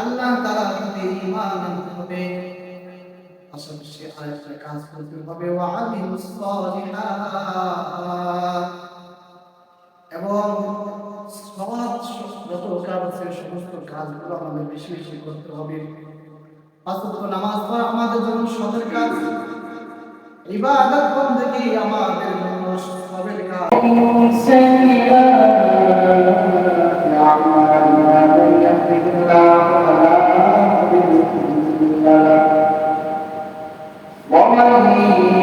আল্লাহ তাআলা প্রতি ঈমান আনতে হবে পাশাপাশি আরেকটা কাজ করতে হবে ওয়া আমিলুস সালিহাত এবং সমাজ যত কাজ আছে সমস্ত কাজগুলো আমাদের বেশি বেশি করতে হবে পাঁচ ওয়াক্ত নামাজ পড়া আমাদের জন্য সবের কাজ ইবাদত বন্দেগী আমাদের জন্য সবের কাজ ومن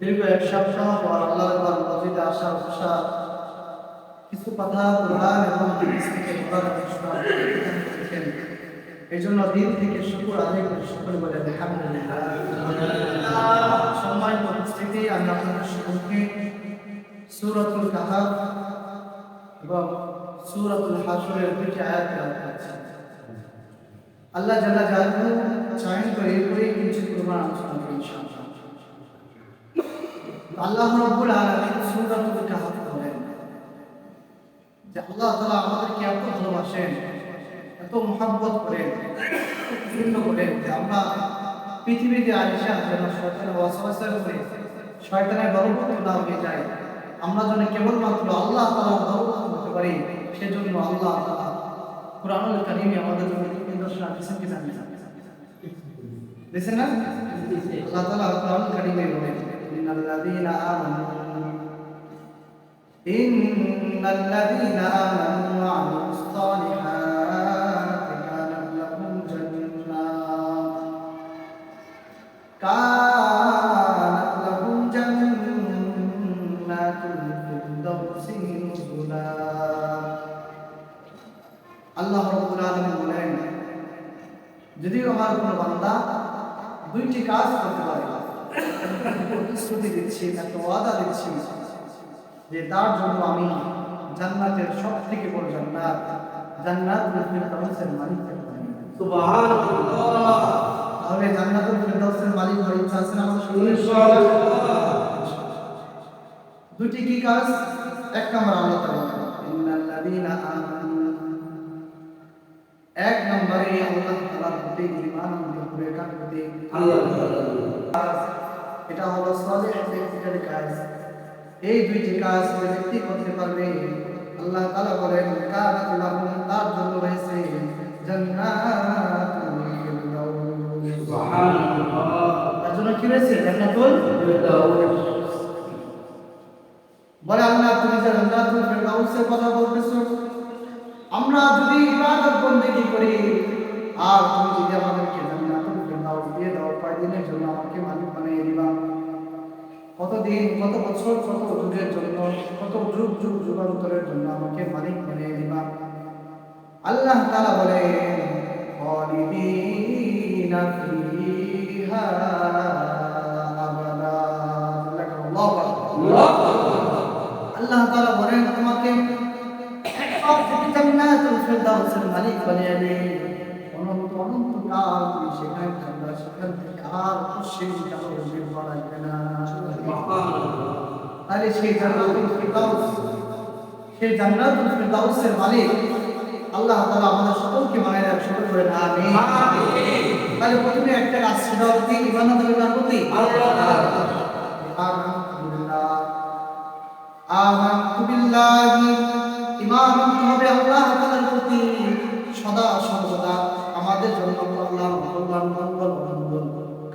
দীর্ঘ এক সপ্তাহ পর আল্লাহর ঘর মসজিদে আসা বসা কিছু কথা এবং এই জন্য দিন থেকে শুকুর আদায় করে শুকুর বলে সম্মানিত উপস্থিতি, আমি আপনাদের সম্মুখে সূরাতুল কাহাফ এবং সূরাতুল হাসরের দুটি আয়াত আল্লাহ জাল্লা জালালু চয়ন করে এরপরে কিছু আল্লাহ রাব্বুল আলামিন সূরাতুল কাহাফ বলেন যে, আল্লাহ তাআলা আমাদেরকে এত ভালোবাসেন এত মহব্বত করেন পছন্দ করেন যে আমরা পৃথিবীতে আইসা যেন শয়তানের ওয়াসওয়াসা করে শয়তানের বলবৎ না হয়ে যায়। আমরা যেন কেবলমাত্র আল্লাহ তালা গর্ভবতী হতে পারি, সেজন্য আল্লাহ তাআলা কোরআনুল কারীমে আমাদের নিদর্শন দিয়েছেন কি জানেন দিয়েছেন না? আল্লাহ তাআলা কোরআনুল কারীমে বলেন, ইন্নাল্লাযীনা আমানু ইন্নাল্লাযীনা আমানু ওয়া আমিলুস সালিহাতি। আল্লাহ রাব্বুল আলামিন যদিও আমার কোনো বান্দা দুইটি কাজ করতে পারে, প্রতিশ্রুতি দিচ্ছি একটা ওয়াদা দিচ্ছি যে তার জন্য আমি জান্নাতের সব থেকে বড় জান্নাত, জান্নাতুল ফিরদাউসের মালিক সুবহানাল্লাহ। তাহলে জান্নাতুল ফিরদাউসের মালিক হওয়ার ইচ্ছা আছে না আমাদের সকলের? দুটি কি কাজ? এক নম্বর আল্লাহ তাআলা ইন্নাল্লাযীনা আমানু। এক নম্বরে আল্লাহ তাআলার প্রতি ঈমান আনতে কার প্রতি আল্লাহ এটা হলো সালেহ ব্যক্তির কাজ। এই দুইটি কাজ ব্যক্তি করতে পারবে। আল্লাহ তাআলা বলেন কানাত লাহুম তার জন্য রয়েছে সুবহানাল্লাহ তার জন্য আমরা যদি ইবাদত করি, আর তুমি যদি আমাদেরকে দিয়ে দাও, কয়দিনের জন্য আমাকে মালিক বানিয়ে দিবা? কতদিন, কত বছর, কত যুগের জন্য, কত যুগ যুগ, যুগান্তরের জন্য আমাকে মালিক বানিয়ে দিবা? আল্লাহ তাআলা বলে খালিদিনা ফিহা আবাদা আল্লাহু আকবার আল্লাহ তাআলা বলেন তোমাকে জান্নাতুল ফিরদাউসের মালিক বানিয়ে দে অনন্ত অনন্ত কাল তুমি সেখানে থাকবা সেখান থেকে আর খুশি কারও বের লাগবে না। তাহলে সেই জান্নাতুল ফিরদাউস সেই জান্নাতুল ফিরদাউসের মালিক আল্লাহ তাআলা আমাদের সকলকে বানিয়ে দেন সকল করে আমিন। তাহলে প্রথমে একটা কাজ ছিল কি? ইমান আল্লাহর প্রতি? আলহামদুলিল্লাহ। হবে আল্লাহ তাআলার প্রতি। সদা সর্বদা আমাদের জন্য মঙ্গল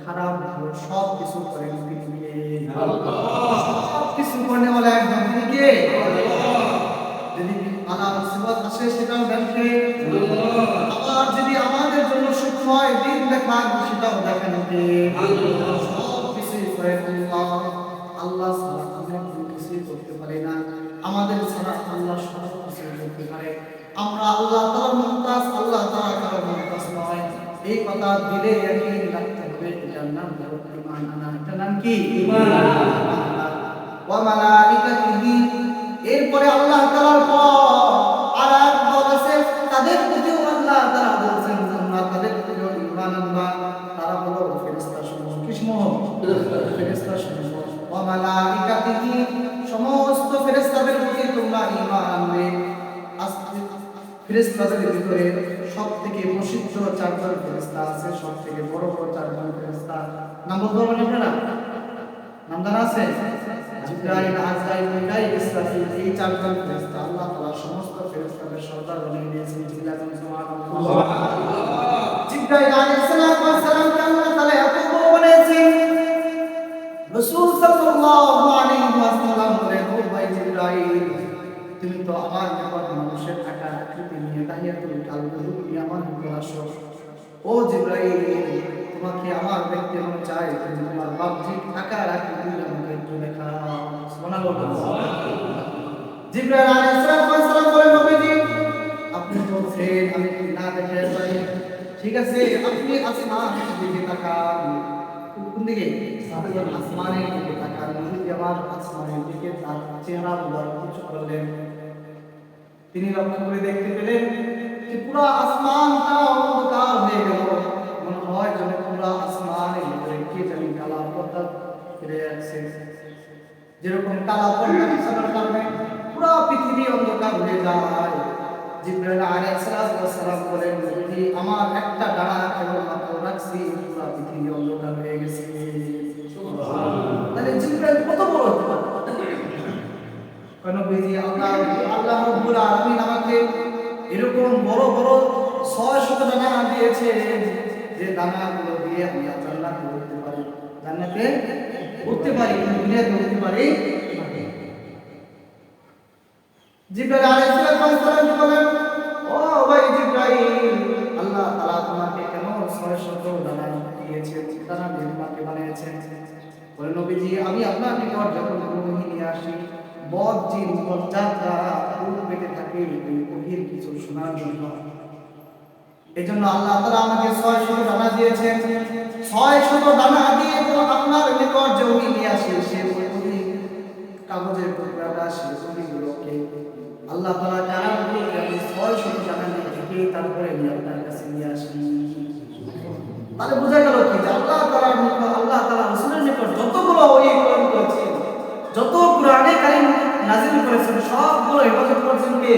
খারাপ ভালো সব কিছু করেন। আমাদের ছাড়া আল্লাহ সব করতে পারে। আমরা আল্লাহ তাআলার মুমতাজ, আল্লাহ তাআলা কারও মুমতাজ নয়। এই কথা দিলে ইয়াকিন রাখতে হবে। এটার নাম ঈমান। আনা এটার নাম কি? আনা। ওয়া মালাইকাতিহি। এরপরে আল্লাহ মালাইকাতিহি সমস্ত ফেরেশতাদের প্রতি তোমরা ঈমান আনবে? ফেরেশতাদের ভিতরে সব থেকে প্রসিদ্ধ চারজন ফেরেশতা আছে সব থেকে বড় বড় চারজন ফেরেশতা। নাম বলতে পারবেন আপনারা? নাম জানা আছে? জিব্রাইল আজরাইল মিকাইল ইসরাফিল এই চারজন ফেরেশতা। আল্লাহ তাআলা সমস্ত ফেরেশতাদের সর্দার বানিয়ে দিয়েছেন। জিব্রাইল সুবহানাল্লাহ। জিব্রাইল আলাইহিস সালাম সাল্লাল্লাহু আলাইহি ওয়াসাল্লাম বলেন ও ভাই জিব্রাইল, তুমি তো আমার নিকট মানুষের আকার আকৃতি নিয়ে তাহিয়াতুল কালবে নিয়ে আমার নিকট আসো। ও জিব্রাইল, তোমাকে আমার দেখতে মনে চায়, তুমি তোমার বাহ্যিক আকার আকৃতি আমাকে একটু দেখাও। সুবহানাল্লাহ জিব্রাইল আলাইহিস সালাম বলেন নবীজি, আপনি বলছেন আমি না দেখে যাই ঠিক আছে, আপনি আসমানের দিকে তাকান। কোন দিকে? আসমানের দিকে। তাকান নবীজি আমার আসমানের দিকে তার চেহারা বলার কিছু করলেন তিনি লক্ষ্য করে দেখতে পেলেন যে পুরো আসমানটা অন্ধকার হয়ে গেল মনে হয় যেন পুরো আসমানের ভিতরে কে জানি কালা পর্দা ফিরে যাচ্ছে যেরকম কালা পর্দা বিছানার কারণে পুরো পৃথিবী অন্ধকার হয়ে যায় জিব্রাইল আলাইহিস সালাম বলেন নবীজি আমার একটা ডানা কেবল মাত্র রাখছি পুরো পৃথিবী অন্ধকার হয়ে গেছে তাহলে আল্লাহ আল্লাহ এরকম বড় বড় ছয় শত দানা দিয়েছে যে দানাগুলো দিয়ে আমরা জান্নাতে উঠতে পারি, জান্নাতে উঠতে পারি দুনিয়াতে উঠতে পারি জিব্রাইল আলাইহিস সালাম বলেন, ও ভাই জিব্রাইল, আল্লাহ তাআলা তোমাকে কেন ছয় শত দানা দিয়েছেন, দানা দিয়ে তোমাকে বানিয়েছেন? বলে নবীজি, আমি আপনার নিকট যখন ওহী নিয়ে আসি। বদ জিন বজ্জাতরা উঠ পেতে থাকে ওহীর কিছু শোনার জন্য। এই জন্য আল্লাহ তাআলা আমাকে ছয় শত দানা দিয়েছেন। ছয় শত দানা দিয়ে আপনার নিকট যে ওহী নিয়ে আসি, সে ওহী কাগজের টুকরাটা, সে ওহীগুলোকে আল্লাহ তাআলা কারামগুলোকে আমি ছয় শত দানা দিয়ে তারপরে আমি আপনার কাছে নিয়ে আসি। তাহলে বোঝা গেল কি যে আল্লাহ তাআলার নিকট আল্লাহ তাআলা রাসূলের নিকট যতগুলো ওহী কোরআন করেছেন যত কোরআনে কারিম নাজিল করেছেন সবগুলো হেফাজত করেছেন কে?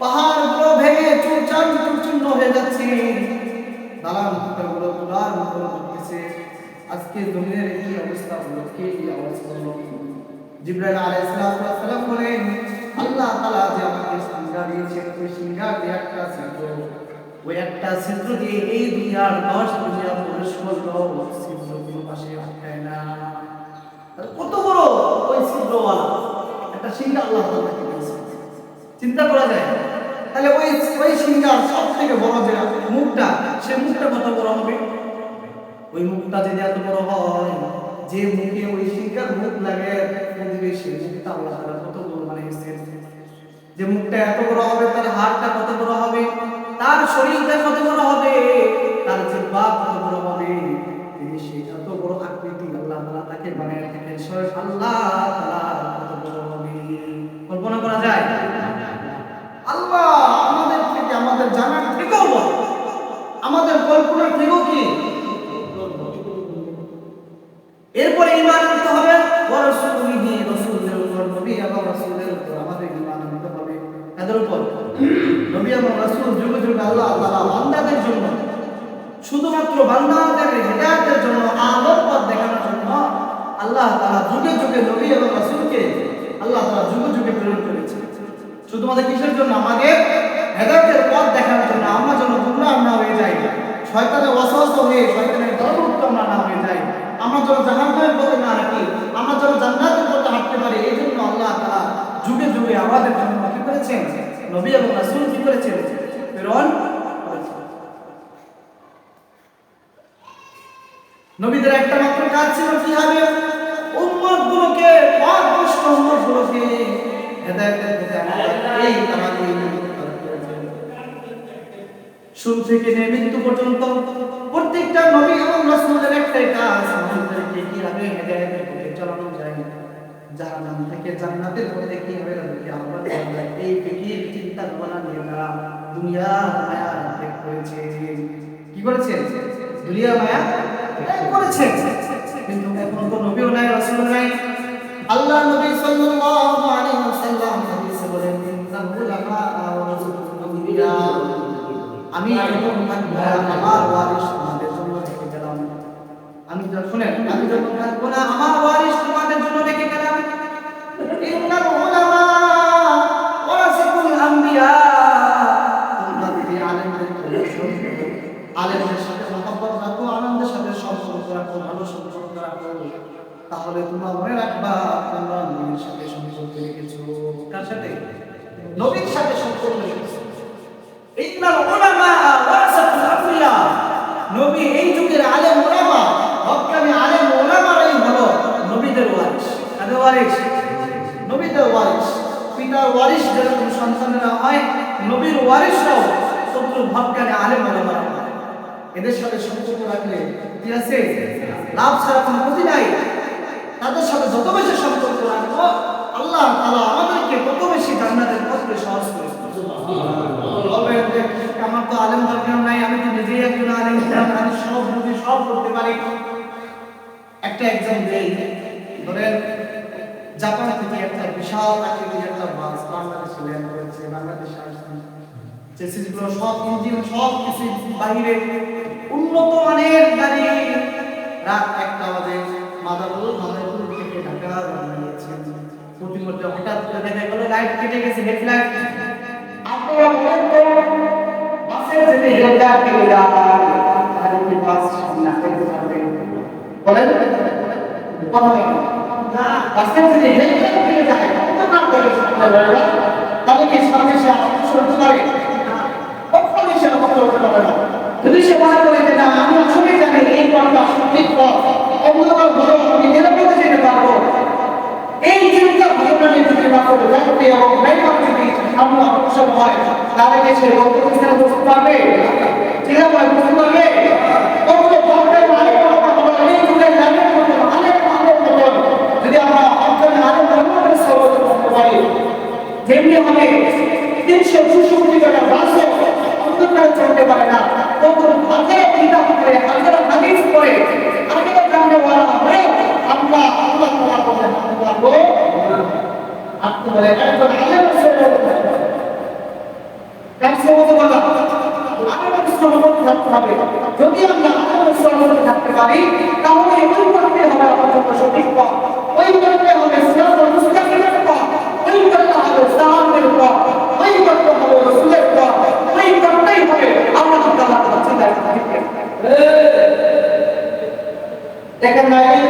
পাহাড়গুলো ভেঙে চুরচান চুরচূর্ণ হয়ে যাচ্ছে। দালানগুলো তুলার মতো করতেছে। আজকে জমিনের কি অবস্থা হলো কে এই আওয়াজ করল। জিব্রাইল আলাইহিস সালাম বলেন আল্লাহ তাআলা যে আমাকে সিংহা দিয়েছেন, ওই সিংহা দিয়ে একটা ছিদ্র, ওই একটা ছিদ্র দিয়ে এই দুনিয়ার দশ দুনিয়া প্রবেশ করল ছিদ্র পাশে আটকায় না। কত বড় ওই ছিদ্রওয়ালা? একটা সিংহা আল্লাহ তাআলা চিন্তা করা যায়। তাহলে ওই ওই সিংহার সব থেকে বড় যে মুখটা, সে মুখটা কত বড় হবে? ওই মুখটা যদি এত বড় হয়, যে মুখে ওই সিংহার মুখ লাগে মুখটা আল্লাহ কত বড় যে মুখটা এত বড় হবে, তার হাড়টা কত বড় হবে, তার শরীরটা কত বড় হবে, তার জিহ্বা কত বড় হবে, তিনি সেই এত বড় আকৃতি আল্লাহ তাকে বানিয়ে থাকেন আল্লাহ কল্পনার থেকেও কি? এরপরে ইমান আনতে হবে। শুধুমাত্র বান্দাদের হেদায়েতের জন্য জন্য আল্লাহ তাআলা যুগে যুগে আল্লাহ তাআলা যুগে যুগে প্রেরণ করেছে শুধুমাত্র কিসের জন্য? আমাদের হেদায়েতের পথ দেখানোর জন্য যেন গুমরাহ না হয়ে যাই শয়তানের ওয়াসওয়াস হয়ে শয়তানের দলমুক্ত আমরা না হয়ে যাই আমরা যেন জাহান্নামের পথে না হাঁটি, আমরা যেন জান্নাতের পথে হাঁটতে পারি, এই জন্য আল্লাহ তাআলা যুগে যুগে আমাদের জন্য কি করেছেন? নবী এবং রাসূল কি করেছেন? প্রেরণ নবীদের একটা মাত্র কাজ ছিল কি হবে? উম্মত গুলোকে পথভ্রষ্ট উম্মত গুলোকে হেদায়েতের পথে এই তারা শুরু থেকে নিয়ে মৃত্যু পর্যন্ত প্রত্যেকটা নবী এবং একটাই কাজ, আমাদেরকে হেদায়েতের পথে যায়? জাহান্নাম থেকে জান্নাতের পথে এই ফিকির চিন্তা ভাবনা নিয়ে তারা দুনিয়া মায়া ত্যাগ করেছে। কি করেছে দুনিয়া মায়া ত্যাগ করেছে কিন্তু এখন তো নবীও নাই নাই। আল্লাহ নবী সাল্লাল্লাহু আলাইহি ওয়াসাল্লাম হাদিসে বলেন আমি আমার ওয়ারিস তোমাদের জন্য রেখে গেলাম। আমি যখন শুনেন আমি যখন থাকব না আমার ওয়ারিস তোমাদের জন্য রেখে গেলাম। ইন্নাল উলামা ওয়ারাসাতুল আম্বিয়া। তোমরা যদি আলেমদের আলেমদের সাথে মহব্বত রাখো আনন্দের সাথে সম্পর্ক রাখো ভালো সম্পর্ক রাখো তাহলে তোমরা মনে রাখবা তোমরা নবীর সাথে সম্পর্ক রেখেছো। কার সাথে? নবীর সাথে সম্পর্ক রেখেছো। ইন্নাল উলামা নবী এই যুগের আলেম উলামা হক্কানি আলেম উলামারাই হলো নবীদের ওয়ারিস কাদের ওয়ারিস নবীদের ওয়ারিস পিতার ওয়ারিস যেরকম হয়, নবীর ওয়ারিসরাও শত্রু হক্কানি আলেম উলামারা হয়। এদের সাথে সম্পর্ক রাখলে লাভ ছাড়া কোনো তাদের সাথে যত বেশি সম্পর্ক রাখব, আল্লাহ তাআলা আমাদেরকে তত বেশি জান্নাতের পথকে সহজ করে হবে আমার তো আলেম দরকার নাই, আমি তো নিজেই একজন আলেম, আমি সব বুঝি সব করতে পারি। একটা এক্সাম দেই। ধরেন, জাপান থেকে একটা বিশাল আকৃতির একটা বাস বাংলাদেশে ল্যান্ড করেছে, বাংলাদেশে আসছে। চেসিসগুলো সব ইঞ্জিন সব কিছু বাহিরে উন্নত মানের গাড়ি। রাত একটা বাজে মাদারপুর মাদারপুর থেকে ঢাকা রওনা দিয়েছে। প্রতিমধ্যে হঠাৎ করে দেখা গেল লাইট কেটে গেছে হেডলাইট যদি না। না কত কাম করে তাহলে সে না না যদি সে মনে করে যে না আমি আসলে জানি এই পথটা সঠিক পথ অন্ধকার হলেও আমি নিরাপদে যেতে পারব এই চিন্তা ভাবনা নিয়ে যদি না করে ব্যক্তি এবং যদি সামনে অগ্রসর হয় তাহলে সে বন্ধুস্থানে বুঝতে পারবে ঠিক আছে বুঝতে পারবে কত ভক্তের মালিক আমরা হব এই যুগের জানের মতো অনেক অনেক মতো যদি আমরা অর্জন আরও ধর্মের সর্বোচ্চ করতে পারি যেমনি হবে তিনশো দুশো কোটি টাকা বাসও অন্ধকারে চলতে পারে না তখন হাজার কিতাব করে হাজার হাদিস করে হাজার জানতে বলা হয়ে আমরা আল্লাহ তোমার কথা জানতে পারব আপনি বলে একজন আলেম যদি আমরা আলেমের সর্বদা থাকতে পারি তাহলে ওই করতে হবে আমার জন্য সঠিক পথ ওই করতে হবে সিরাজুল মুস্তাকিমের পথ ওই করতে হবে সাহাবের পথ ওই করতে হবে রসুলের পথ ওই করতেই হবে আল্লাহ তাআলার কাছে দাঁড়িয়ে দেখেন না এই যুগের কথা জ্ঞানী বুদ্ধিজীবীদের দিলা কত বিদ্যাওয়ালা ব্যক্তিরা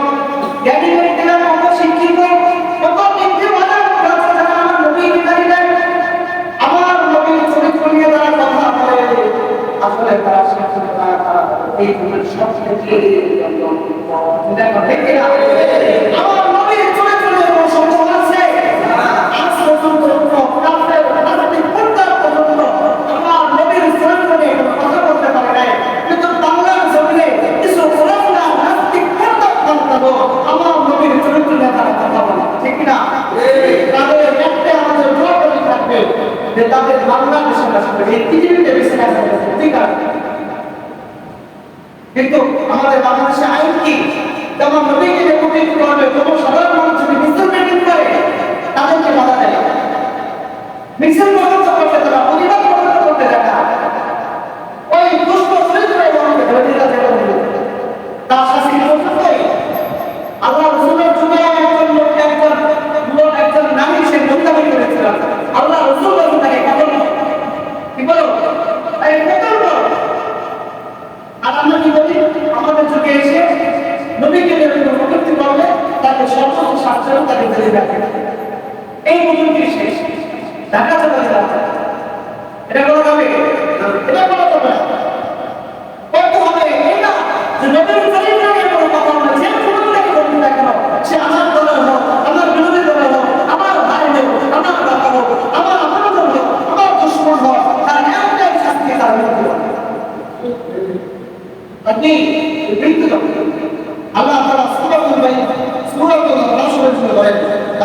যুগের সবথেকে নবীকে করবে কোনো সাধারণ মানুষ যদি মিছিল মিটিং করে তাদেরকে বাধা দেয় মিছিল পর্যন্ত করতে তারা প্রতিবাদ পর্যন্ত করতে দেয় না ওই দুষ্ট চরিত্র এবং ধরে দিতে দেয় তার শাস্তি পর্যন্তই আল্লাহ রসুলের যুগে একজন লোক একজন লোক একজন নারী সে মহিলামি করেছিলেন আল্লাহ রসুল বলছেন তাকে কতল কি বলো তাই কতল করো আর আমরা কি বলি আমাদের যুগে এসে নবীকে যখন প্রকৃতি করবে তাকে শাস্ত্র তাকে জেলে রাখে এই পর্যন্তই শেষ। ঢাকা চলে যাবে এটা করা যাবে এটা করা যাবে না। করতে হবে এই না যে নবীর নিয়ে কোনো কথা বলে, যে কোনো থেকে না মৃত্যু। আপনি মৃত্যু আল্লাহ তাআলা সূরাতুল বাইন সূরাতুল রাসূলের জন্য বলেন লা ইয়াসতাবি আসহাবুন নার ওয়া আসহাবুল জান্নাহ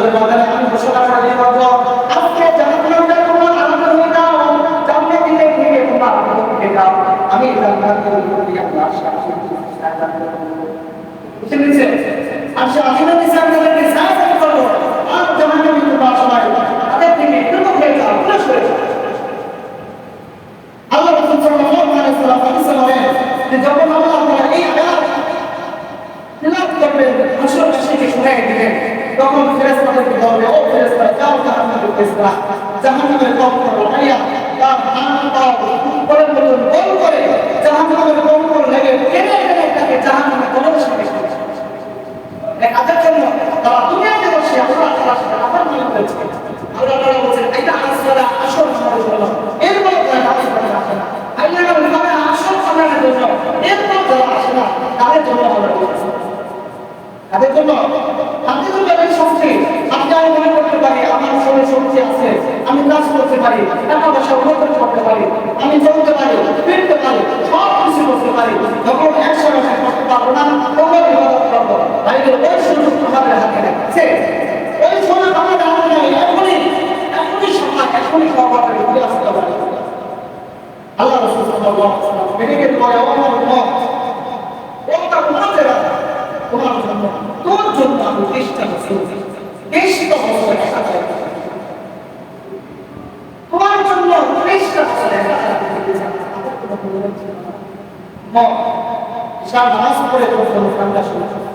এই বছরের মধ্যে আমি ঘোষণা করে দিব আজকে জাহান্নামে তোমরা আলাদা হয়ে যাও জান্নাত দিকে থেকে তোমরা আলাদা হয়ে যাও আমি জান্নাতের উপরে আল্লাহ শাসন বুঝতে পেরেছেন আচ্ছা আসলে নিচে আপনাদেরকে সাহায্য করব আর জাহান্নামে তোমরা সবাই তাদের থেকে পৃথক হয়ে যাও পুরুষ হয়ে যাও আল্লাহ রাসূল সাল্লাল্লাহু আলাইহি ওয়াসাল্লাম হাদিসে বলেন যে যখন আল্লাহ তাআলা এই আয়াত তিলাওয়াত করবেন হাসরবাসীকে শুনাই দিবেন তখন ফেরেশতাদেরকে বলবে? ও ফেরেশতা, যাও জাহান্নামের ফেরেশতা। জাহান্নামের করো আইয়া তার হাত পা করে বলুন বল করে জাহান্নামের কম্পন লেগে টেনে টেনে তাকে জাহান্নামে প্রবেশ সঙ্গে কাজের জন্য তারা দুনিয়াতে বসে আল্লাহ তাআলার সাথে আবার মিল করেছে আল্লাহ তাআলা বলেছেন এটা আসলে আসল সময় হলো এরপর তারা নামাজ পড়ে আসে না আল্লাহ তাআলা বলেন আসল সময়ের জন্য এরপর যারা আসে না তাদের জন্য আমরা বলেছি তাদের জন্য তাদের জন্য এই শক্তি আপনি আমি মনে করতে পারি আমার শক্তি আছে। আমি কাজ করতে পারি, টাকা পয়সা উন্নতি করতে পারি, আমি চলতে পারি, ফিরতে পারি, সব কিছু করতে পারি। যখন একসাথে করতে পারব না তখন ইবাদত করব। তাই ওই সুযোগ আমাদের হাতে রাখছে ওই সুযোগ আমাদের হাতে নেই এখনই এখনই সময় এখনই সবার ঘুরে আসতে পারি আল্লাহ রসুল সাল্লাল্লাহু আলাইহি ওয়াসাল্লাম এদিকে বলে ওমর উম্মত ওটা উম্মতেরা তোমার জন্য তোর জন্য আমি চেষ্টা করছি চেষ্টা করছি একা চাই তোমার জন্য চেষ্টা করছি একা ঈশার নামাজ পড়ে যখন কান্না শুরু করে,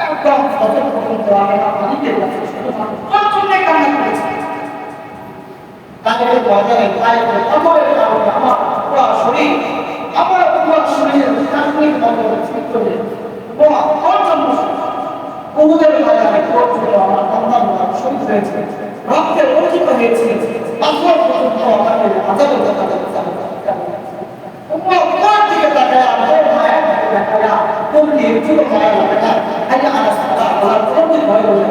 একদম প্রথম প্রথম দোয়ারে পানিতে যাচ্ছে প্রচণ্ড কান্না করেছে তাদের বাজারে পায়ে করে কবরের কারণে আমার পুরো শরীর আমার পুরো শরীর চাকরির মতো চিত্রে বোমা প্রচণ্ড কুহুদের বাজারে প্রচণ্ড আমার সন্তান শহীদ হয়েছে রক্তে রঞ্জিত হয়েছে পাথর পর্যন্ত আমাদের আজাদের কথা উপর উপর দিকে তাকায় আমার মায়া দেখায়া তুমি একটু মায়া লাগে না হাইয়া আনা সাদা বলার কোনো ভয় বলে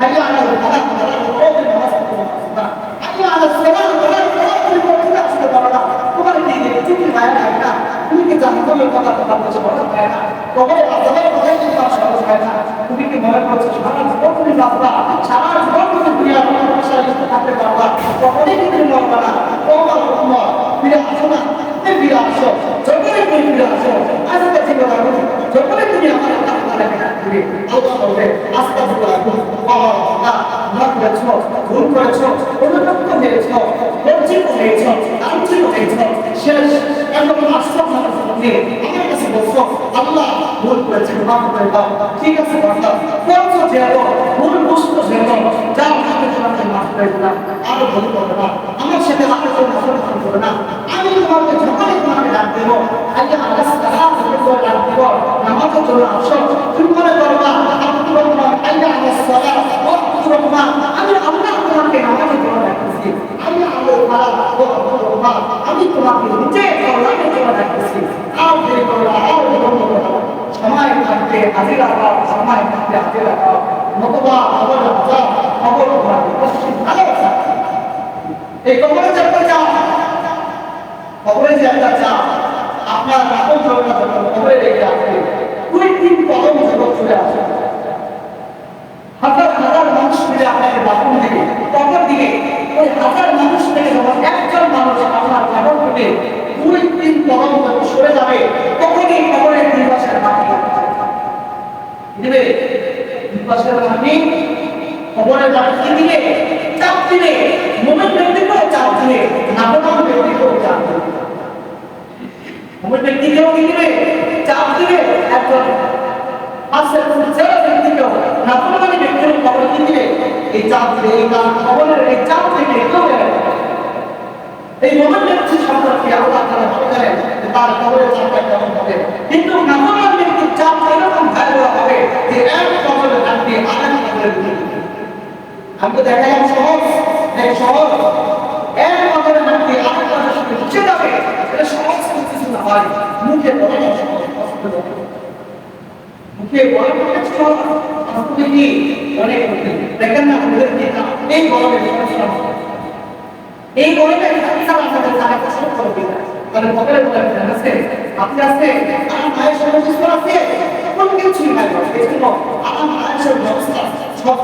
হাইয়া আনা সাদা বলার কোনো নামাজ পড়তে না হাইয়া আনা সাদা বলার কোনো পড়তে আসতে পারো না তোমার দিকে চিঠি মায়া লাগে না তুমি কি জানো তোমার কথা কথা বলছো বলা যায় না কবে আজাদের কথা কি তোমার সহজ হয় না তুমি কি মনে করছ সারা জীবন তুমি বাঁচবা সারা জীবন তুমি দুনিয়ার কোনো বিষয় থাকতে পারবা কখনই তুমি মরবা না ও আমার ফিরে আসো না তুমি ফিরে আসো যখনই তুমি ফিরে আসো আজকে জীবন রাখো যখনই তুমি আমার আত্মা রেখে রাখবে আল্লাহ বলবে আস্তে আস্তে রাখো বাবা না করেছ, ভুল করেছ, অনুতপ্ত হয়েছো, লজ্জিত হয়েছো, লাঞ্ছিত হয়েছো। শেষ এখন আশ্রম আমার কাছে বলছো, আল্লাহ ভুল করেছে মাফ করে দাও। ঠিক আছে, বান্দা করছ যেহেতু ভুল বুঝতো যেহেতু যাও, হাতে তোমাকে মাফ করে দিলাম আরও ভুল করবে না। আমার সাথে হাতে করে মাফ করবে না। আমি তোমাকে যখনই তোমাকে ডাক দেবো আগে আল্লাহ সালাম করে ডাক দেবো নামাজে চলে আসো। তুমি মনে করবা আব্দুর রহমান আল্লাহ আল্লাহ সালাম রহমান, আমি আল্লাহ তোমাকে নামাজে চলে ডাকতেছি। আমি ও আব্দুর রহমান আমি তোমাকে নিচে আল্লাহকে চলে ডাকতেছি। আর দেরি করো আর বিলম্ব করো। সময় থাকতে হাজির রাখাও সময় থাকতে হাজির রাখাও নতুবা খবর রাখা খবর ভালো যে একটা চাপ আপনার কাপড় ধরে না কবরে রেখে তিন কদম যখন চলে আসে হাজার হাজার মানুষ মিলে আপনাকে দাপন দিবে কবর দিবে ওই হাজার মানুষ থেকে যখন একজন মানুষ আপনার কাপড় দিবে দুই তিন কদম যখন সরে যাবে তখনই কবরের দুই পাশের মাটি দিবে দুই পাশের মাটি খবরের মাটি দিবে চাপ দিবে মোমেন ব্যক্তিকেও চাপ দিবে নামমান ব্যক্তিকেও চাপ দিবে মোমেন ব্যক্তিকেও কি দিবে চাপ দিবে একজন আসের ছেলে ব্যক্তিকেও নামমানি ব্যক্তির খবর কি দিবে এই চাপ দিবে এই কারণ খবরের এই চাপ থেকে কেউ এই ব্যক্তি সম্পর্কে আল্লাহ ভালো জানেন যে তার খবরের চাপটা কেমন হবে? কিন্তু নামমান ব্যক্তির চাপ এরকম ভয়াবহ হবে যে এক খবরের চাপটি আরেক খবরের আমি তো দেখালাম সহজ এক সহজ। এক কথার মধ্যে আরেক কথার সাথে মিশে যাবে, এটা সহজ কিছু না হয়। মুখে বলে মুখে বলে বলে কি অনেক কঠিন দেখেন না, আমাদের নেতা এই গরমে সমস্যা। এই গরমে আপনাদের জানা কষ্ট করে দিবে বলে আছে? আপনি আছে, আমার মায়ের এই জন্য আমার মায়ের ব্যবস্থা সব